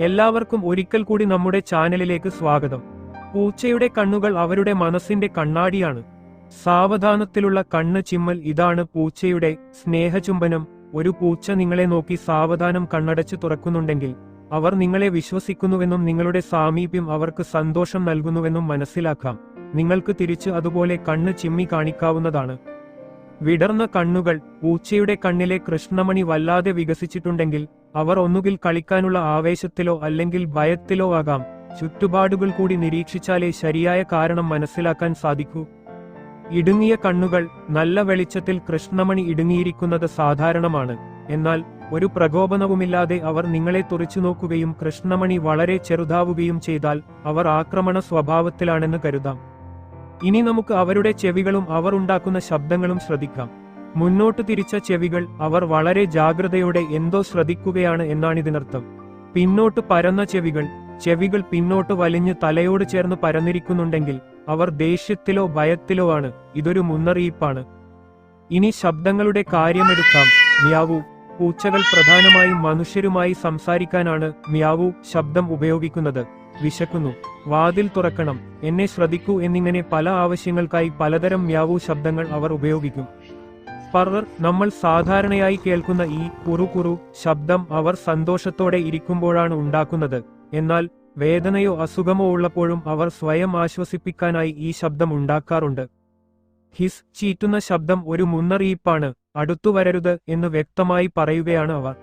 എല്ലാവർക്കും ഒരിക്കൽ കൂടി നമ്മുടെ ചാനലിലേക്ക് സ്വാഗതം. പൂച്ചയുടെ കണ്ണുകൾ അവരുടെ മനസ്സിന്റെ കണ്ണാടിയാണ്. സാവധാനത്തിലുള്ള കണ്ണ് ചിമ്മൽ ഇതാണ് പൂച്ചയുടെ സ്നേഹചുംബനം. ഒരു പൂച്ച നിങ്ങളെ നോക്കി സാവധാനം കണ്ണടച്ച് തുറക്കുന്നുണ്ടെങ്കിൽ അവർ നിങ്ങളെ വിശ്വസിക്കുന്നുവെന്നും നിങ്ങളുടെ സാമീപ്യം അവർക്ക് സന്തോഷം നൽകുന്നുവെന്നും മനസ്സിലാക്കാം. നിങ്ങൾക്ക് തിരിച്ച് അതുപോലെ കണ്ണ് ചിമ്മി കാണിക്കാവുന്നതാണ്. വിടർന്ന കണ്ണുകൾ പൂച്ചയുടെ കണ്ണിലെ കൃഷ്ണമണി വല്ലാതെ വികസിച്ചിട്ടുണ്ടെങ്കിൽ അവർ ഒന്നുകിൽ കളിക്കാനുള്ള ആവേശത്തിലോ അല്ലെങ്കിൽ ഭയത്തിലോ ആകാം. ചുറ്റുപാടുകൾ കൂടി നിരീക്ഷിച്ചാലേ ശരിയായ കാരണം മനസ്സിലാക്കാൻ സാധിക്കൂ. ഇടുങ്ങിയ കണ്ണുകൾ നല്ല വെളിച്ചത്തിൽ കൃഷ്ണമണി ഇടുങ്ങിയിരിക്കുന്നത് സാധാരണമാണ്. എന്നാൽ ഒരു പ്രകോപനവുമില്ലാതെ അവർ നിങ്ങളെ തുറച്ചു നോക്കുകയും കൃഷ്ണമണി വളരെ ചെറുതാവുകയും ചെയ്താൽ അവർ ആക്രമണ സ്വഭാവത്തിലാണെന്ന് കരുതാം. ഇനി നമുക്ക് അവരുടെ ചെവികളും അവർ ഉണ്ടാക്കുന്ന ശബ്ദങ്ങളും ശ്രദ്ധിക്കാം. മുന്നോട്ട് തിരിച്ച ചെവികൾ അവർ വളരെ ജാഗ്രതയോടെ എന്തോ ശ്രദ്ധിക്കുകയാണ് എന്നാണ് ഇതിനർത്ഥം പിന്നോട്ട് പരന്ന ചെവികൾ ചെവികൾ പിന്നോട്ട് വലിഞ്ഞ് തലയോട് ചേർന്ന് പരന്നിരിക്കുന്നുണ്ടെങ്കിൽ അവർ ദേഷ്യത്തിലോ ഭയത്തിലോ ആണ്. ഇതൊരു മുന്നറിയിപ്പാണ്. ഇനി ശബ്ദങ്ങളുടെ കാര്യമെടുക്കാം. മ്യാവു പൂച്ചകൾ പ്രധാനമായും മനുഷ്യരുമായി സംസാരിക്കാനാണ് മ്യാവു ശബ്ദം ഉപയോഗിക്കുന്നത്. വിശക്കുന്നു. വാതിൽ തുറക്കണം. എന്നെ ശ്രദ്ധിക്കൂ എന്നിങ്ങനെ പല ആവശ്യങ്ങൾക്കായി പലതരം മ്യാവു ശബ്ദങ്ങൾ അവർ ഉപയോഗിക്കും. പർവർ നമ്മൾ സാധാരണയായി കേൾക്കുന്ന ഈ കുറു കുറു ശബ്ദം അവർ സന്തോഷത്തോടെ ഇരിക്കുമ്പോഴാണ് ഉണ്ടാക്കുന്നത്. എന്നാൽ വേദനയോ അസുഖമോ ഉള്ളപ്പോഴും അവർ സ്വയം ആശ്വസിപ്പിക്കാനായി ഈ ശബ്ദം ഉണ്ടാക്കാറുണ്ട്. ഹിസ് ചീറ്റുന്ന ശബ്ദം ഒരു മുന്നറിയിപ്പാണ് അടുത്തു വരരുത് എന്ന് വ്യക്തമായി പറയുകയാണ് അവർ.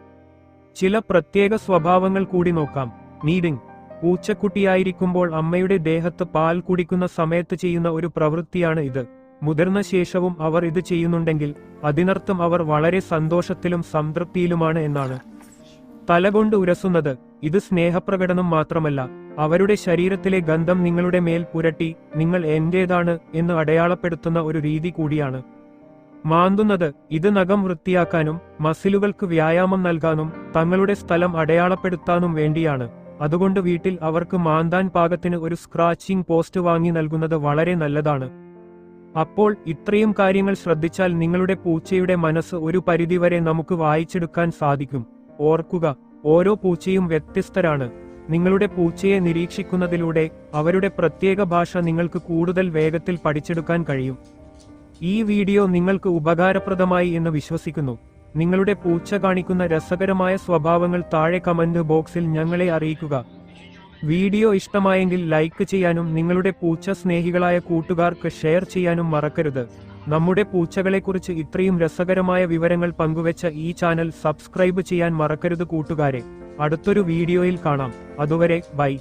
ചില പ്രത്യേക സ്വഭാവങ്ങൾ കൂടി നോക്കാം. നീഡിംഗ് പൂച്ചക്കുട്ടിയായിരിക്കുമ്പോൾ അമ്മയുടെ ദേഹത്ത് പാൽ കുടിക്കുന്ന സമയത്ത് ചെയ്യുന്ന ഒരു പ്രവൃത്തിയാണ് ഇത്. മുതിർന്ന ശേഷവും അവർ ഇത് ചെയ്യുന്നുണ്ടെങ്കിൽ അതിനർത്ഥം അവർ വളരെ സന്തോഷത്തിലും സംതൃപ്തിയിലുമാണ് എന്നാണ്. തലകൊണ്ട് ഉരസുന്നത് ഇത് സ്നേഹപ്രകടനം മാത്രമല്ല അവരുടെ ശരീരത്തിലെ ഗന്ധം നിങ്ങളുടെ മേൽ പുരട്ടി നിങ്ങൾ എന്റേതാണ് എന്ന് അടയാളപ്പെടുത്തുന്ന ഒരു രീതി കൂടിയാണ്. മാന്തുന്നത് ഇത് നഖം വൃത്തിയാക്കാനും മസിലുകൾക്ക് വ്യായാമം നൽകാനും തങ്ങളുടെ സ്ഥലം അടയാളപ്പെടുത്താനും വേണ്ടിയാണ്. അതുകൊണ്ട് വീട്ടിൽ അവർക്ക് മാന്താൻ പാകത്തിന് ഒരു സ്ക്രാച്ചിംഗ് പോസ്റ്റ് വാങ്ങി നൽകുന്നത് വളരെ നല്ലതാണ്. അപ്പോൾ ഇത്രയും കാര്യങ്ങൾ ശ്രദ്ധിച്ചാൽ നിങ്ങളുടെ പൂച്ചയുടെ മനസ്സ് ഒരു പരിധിവരെ നമുക്ക് വായിച്ചെടുക്കാൻ സാധിക്കും. ഓർക്കുക ഓരോ പൂച്ചയും വ്യത്യസ്തരാണ്. നിങ്ങളുടെ പൂച്ചയെ നിരീക്ഷിക്കുന്നതിലൂടെ അവരുടെ പ്രത്യേക ഭാഷ നിങ്ങൾക്ക് കൂടുതൽ വേഗത്തിൽ പഠിച്ചെടുക്കാൻ കഴിയും. ഈ വീഡിയോ നിങ്ങൾക്ക് ഉപകാരപ്രദമായി എന്ന് വിശ്വസിക്കുന്നു. നിങ്ങളുടെ പൂച്ച കാണിക്കുന്ന രസകരമായ സ്വഭാവങ്ങൾ താഴെ കമന്റ് ബോക്സിൽ ഞങ്ങളെ അറിയിക്കുക. വീഡിയോ ഇഷ്ടമായെങ്കിൽ ലൈക്ക് ചെയ്യാനും നിങ്ങളുടെ പൂച്ച സ്നേഹികളായ കൂട്ടുകാർക്ക് ഷെയർ ചെയ്യാനും മറക്കരുത്. നമ്മുടെ പൂച്ചകളെക്കുറിച്ച് ഇത്രയും രസകരമായ വിവരങ്ങൾ പങ്കുവെച്ച ഈ ചാനൽ സബ്സ്ക്രൈബ് ചെയ്യാൻ മറക്കരുത് കൂട്ടുകാരെ. അടുത്തൊരു വീഡിയോയിൽ കാണാം. അതുവരെ ബൈ.